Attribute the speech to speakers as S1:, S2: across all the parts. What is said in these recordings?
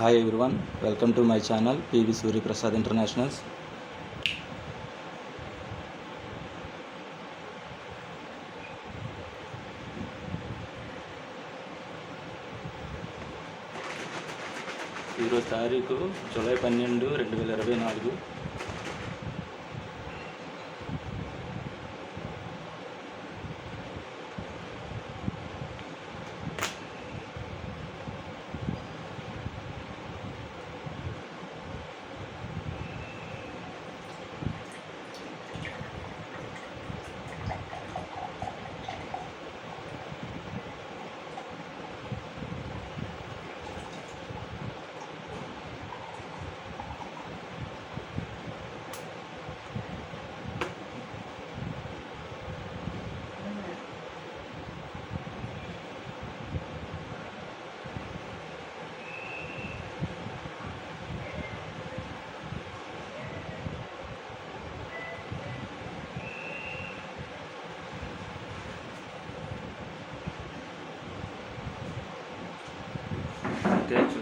S1: Hi everyone welcome to my channel PV Suryaprasad internationals ఈరోజు తారీఖు July పన్నెండు రెండు వేల ఇరవై నాలుగు.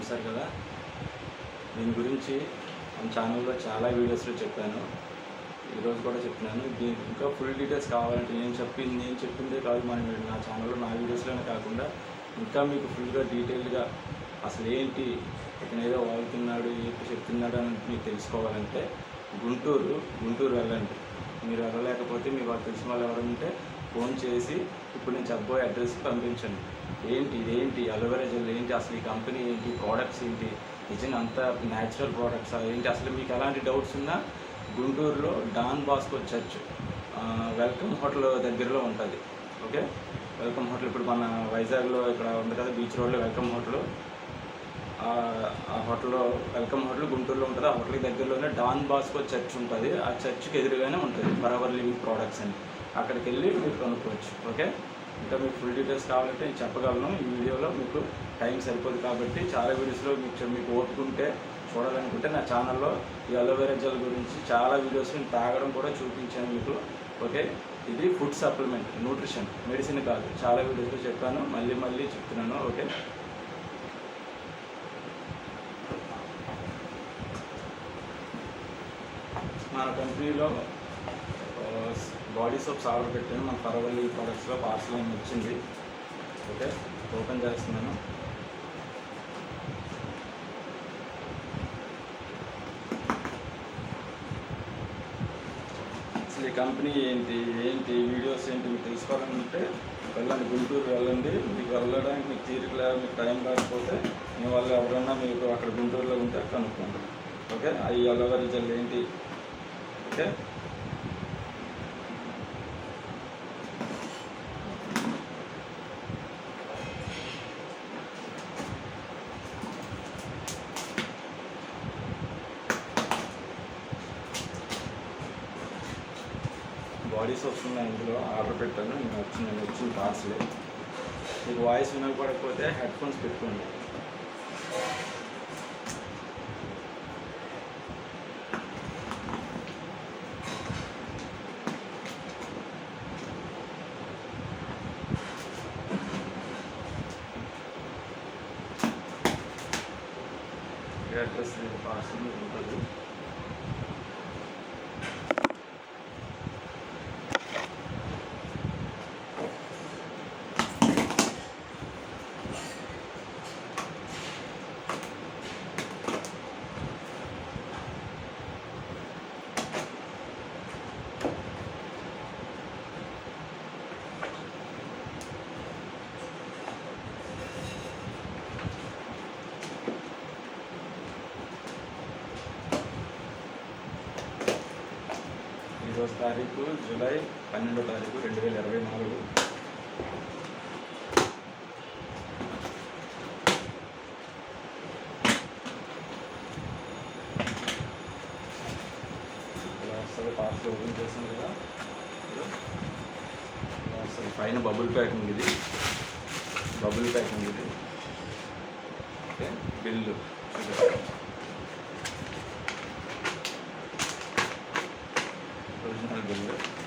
S1: చూశారు కదా. దీని గురించి మన ఛానల్లో చాలా వీడియోస్లో చెప్పాను. ఈరోజు కూడా చెప్తున్నాను దీని ఇంకా ఫుల్ డీటెయిల్స్ కావాలంటే నేను చెప్పింది నేను చెప్పిందే కాదు మన నా ఛానల్లో నా వీడియోస్లోనే కాకుండా ఇంకా మీకు ఫుల్గా డీటెయిల్గా అసలు ఏంటి ఇతను ఏదో వాగుతున్నాడు ఏంటి చెప్తున్నాడు అని మీకు తెలుసుకోవాలంటే గుంటూరు గుంటూరు వెళ్ళండి. మీరు వెళ్ళలేకపోతే మీకు వాళ్ళు తెలిసిన వాళ్ళు ఎవరు ఉంటే ఫోన్ చేసి ఇప్పుడు నేను చెప్పబోయే అడ్రస్కి పంపించండి. ఏంటి ఇదేంటి అలోవెరా జెల్ ఏంటి అసలు ఈ కంపెనీ ఏంటి ప్రోడక్ట్స్ ఏంటి నిజంగా అంత న్యాచురల్ ప్రోడక్ట్స్ ఏంటి అసలు మీకు ఎలాంటి డౌట్స్ ఉన్నా గుంటూరులో Don Bosco church welcome hotel దగ్గరలో ఉంటుంది. ఓకే వెల్కమ్ హోటల్ ఇప్పుడు మన వైజాగ్లో ఇక్కడ ఉంది కదా బీచ్ రోడ్లో వెల్కమ్ హోటల్ ఆ హోటల్లో వెల్కమ్ హోటల్ గుంటూరులో ఉంటుంది. ఆ హోటల్కి దగ్గరలోనే డాన్ బాస్కో చర్చ్ ఉంటుంది. ఆ చర్చ్కి ఎదురుగానే ఉంటుంది ఫర్ అవర్ లివింగ్ ప్రోడక్ట్స్ అని. అక్కడికి వెళ్ళి మీరు కొనుక్కోవచ్చు. ఓకే ఇంకా మీకు ఫుల్ డీటెయిల్స్ కావాలంటే నేను చెప్పగలను. ఈ వీడియోలో మీకు టైం సరిపోదు కాబట్టి చాలా వీడియోస్లో మీకు మీకు ఓపుకుంటే చూడాలనుకుంటే నా ఛానల్లో ఈ అలోవెరా జెల్ గురించి చాలా వీడియోస్ నేను తాగడం కూడా చూపించాను మీకు. ఓకే ఇది ఫుడ్ సప్లిమెంట్ న్యూట్రిషన్ మెడిసిన్ కాదు. చాలా వీడియోస్లో చెప్పాను. మళ్ళీ మళ్ళీ చెప్తున్నాను. ఓకే మన కంపెనీలో బాడీ సోప్స్ ఆర్డర్ పెట్టాను. మన పరవల్లి ప్రొడక్ట్స్లో పార్సల్ అని వచ్చింది. ఓకే ఓపెన్ చేస్తున్నాను. అసలు ఈ కంపెనీ ఏంటి ఏంటి వీడియోస్ ఏంటి మీకు తెలుసుకోవాలంటే వెళ్ళండి. గుంటూరు వెళ్ళండి. మీకు వెళ్ళడానికి మీకు తీరిక లేదా మీకు టైం లేకపోతే మీ వాళ్ళు ఎవరన్నా మీకు అక్కడ గుంటూరులో ఉంటే కనుక్కోండి. ఓకే అవి అలవరి జల్ ఏంటి? ఓకే బాడీ సోప్స్ ఉన్నాయి ఇందులో ఆర్డర్ పెట్టాను నేను వచ్చింది నేను వచ్చిన పార్సల్ మీకు వాయిస్ వినకపోతే హెడ్ ఫోన్స్ పెట్టుకోండి అడ్రస్ పార్సల్ ఉంటుంది. ఈరోజు తారీఖు జూలై పన్నెండో తారీఖు రెండు వేల ఇరవై నాలుగు. వస్తుంది పార్సల్ ఓపెన్ చేసాం కదా. ఇలా వస్తుంది పైన బబుల్ ప్యాకింగ్ ఇది బబుల్ ప్యాకింగ్ ఇది ఓకే బిల్లు. చూడండి ఒరిజినల్ బిల్లు మన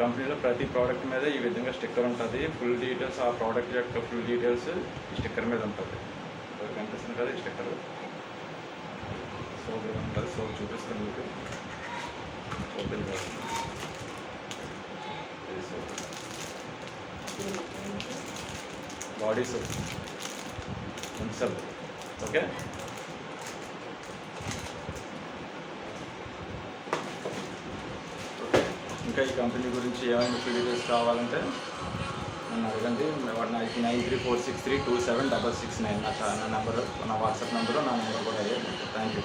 S1: కంపెనీలో ప్రతి ప్రోడక్ట్ మీద ఈ విధంగా స్టిక్కర్ ఉంటుంది. ఫుల్ డీటెయిల్స్ ఆ ప్రోడక్ట్ యొక్క ఫుల్ డీటెయిల్స్ ఈ స్టిక్కర్ మీద ఉంటుంది. కనిపిస్తుంది కదా ఈ స్టిక్కర్ సోప్ ఉంటుంది. సోప్ చూపిస్తాను మీకు. ఓపెన్ బాడీ సోప్ మున్సల్ ఓకే ఇంకా ఈ కంపెనీ గురించి ఏమైనా డీటెయిల్స్ కావాలంటే నన్ను అడగండి. Nine three four six three two seven double six nine నా చా- నా నెంబర్ నా వాట్సాప్ నెంబరు నా నెంబర్ కూడా అయ్యే థ్యాంక్ యూ.